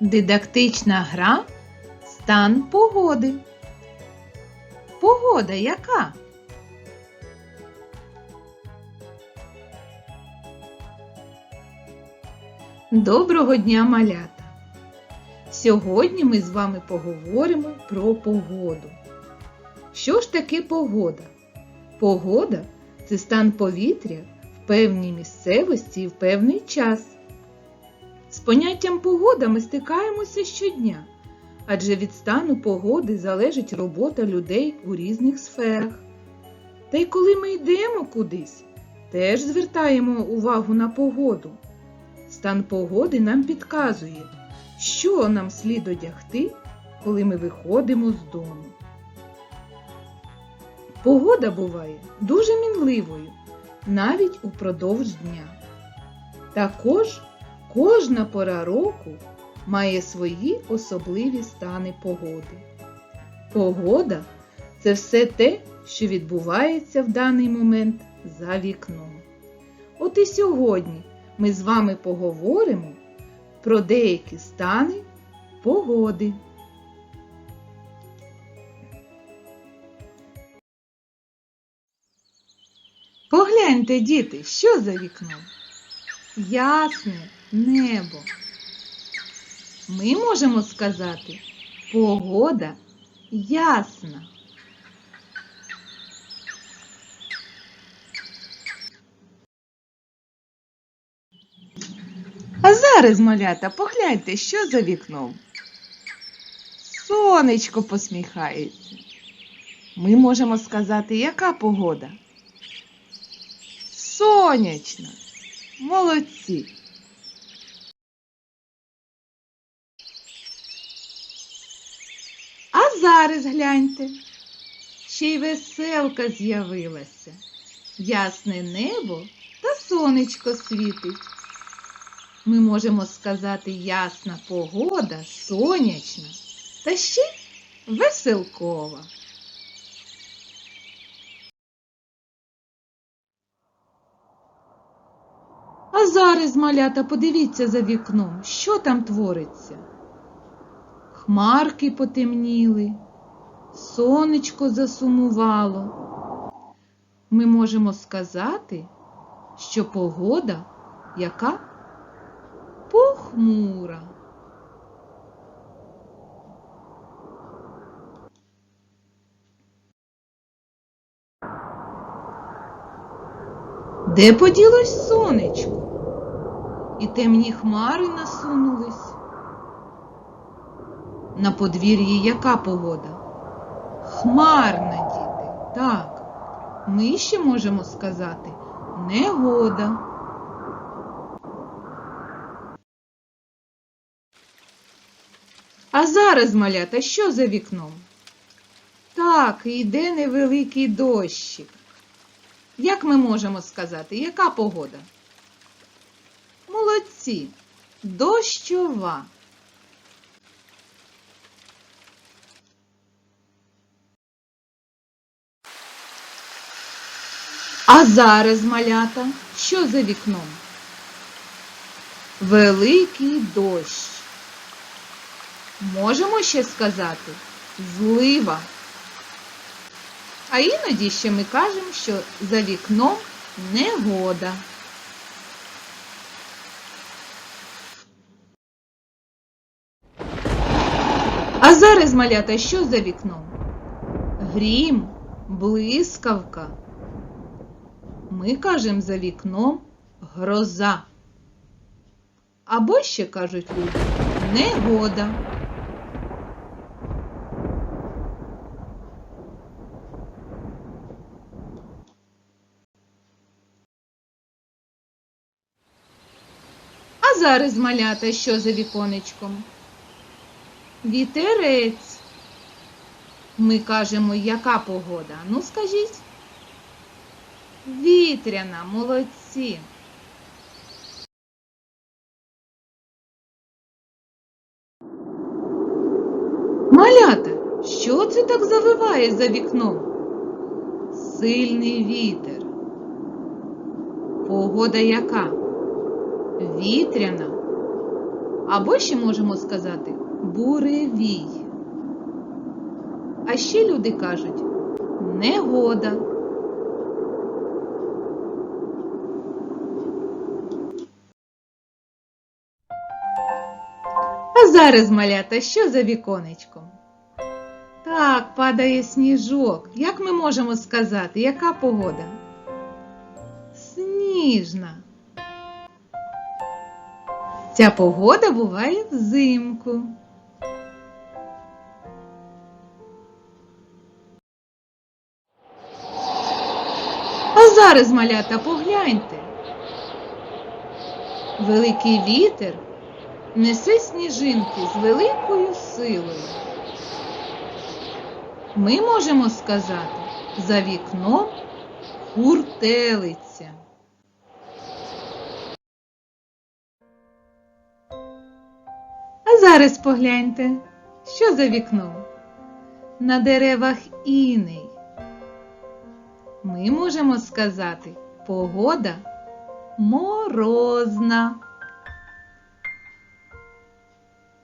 Дидактична гра Стан погоди. Погода яка? Доброго дня, малята! Сьогодні ми з вами поговоримо про погоду. Що ж таке погода? Погода це стан повітря в певній місцевості і в певний час. З поняттям погода ми стикаємося щодня, адже від стану погоди залежить робота людей у різних сферах. Та й коли ми йдемо кудись, теж звертаємо увагу на погоду. Стан погоди нам підказує, що нам слід одягти, коли ми виходимо з дому. Погода буває дуже мінливою, навіть упродовж дня. Також кожна пора року має свої особливі стани погоди. Погода це все те, що відбувається в даний момент за вікном. От і сьогодні ми з вами поговоримо про деякі стани погоди. Погляньте, діти, що за вікном? Ясне небо. Ми можемо сказати погода ясна. А зараз, малята, погляньте, що за вікном. Сонечко посміхається. Ми можемо сказати, яка погода? Сонячна. Молодці. А зараз гляньте. Ще й веселка з'явилася. Ясне небо та сонечко світить. Ми можемо сказати ясна погода, сонячна та ще веселкова. Зараз, малята, подивіться за вікном, що там твориться. Хмарки потемніли, сонечко засумувало. Ми можемо сказати, що погода яка похмура. Де поділось сонечко? І темні хмари насунулись. На подвір'ї яка погода? Хмарна, діти. Так, ми ще можемо сказати негода. А зараз, малята, що за вікном? Так, йде невеликий дощик. Як ми можемо сказати, яка погода? Молодці, дощова. А зараз, малята, що за вікном? Великий дощ. Можемо ще сказати злива. А іноді ще ми кажемо, що за вікном негода. А зараз, що за вікном? Грім, блискавка. Ми кажемо за вікном гроза. Або ще кажуть люди негода. А зараз малята, що за віконечком? Вітерець. Ми кажемо, яка погода? Ну, скажіть. Вітряна, молодці. Малята, що це так завиває за вікном? Сильний вітер. Погода яка? Вітряна. Або ще можемо сказати буревій. А ще люди кажуть негода. А зараз, малята, що за віконечком? Так, падає сніжок. Як ми можемо сказати, яка погода? Сніжна. Ця погода буває взимку. Зараз, малята, погляньте. Великий вітер несе сніжинки з великою силою. Ми можемо сказати, за вікном хуртелиця. А зараз погляньте, що за вікном? На деревах іней. Ми можемо сказати погода морозна.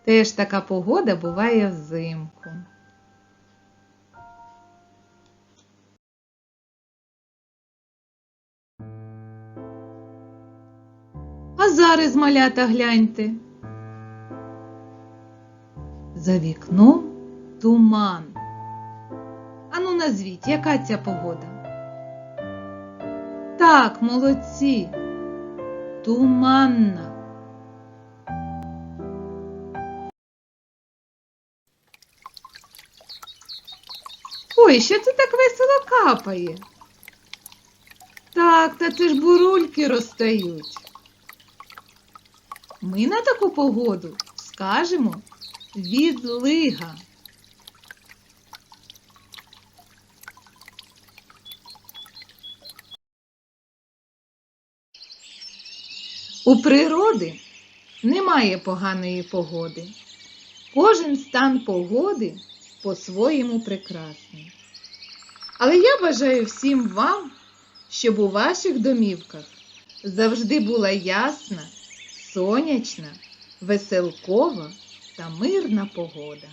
Теж така погода буває взимку. А зараз, малята, гляньте. За вікном туман. Ану назвіть, яка ця погода? Так, молодці. Туманна. Ой, що це так весело капає? Так, та це ж бурульки розтають. Ми на таку погоду скажемо відлига. У природи немає поганої погоди. Кожен стан погоди по-своєму прекрасний. Але я бажаю всім вам, щоб у ваших домівках завжди була ясна, сонячна, веселкова та мирна погода.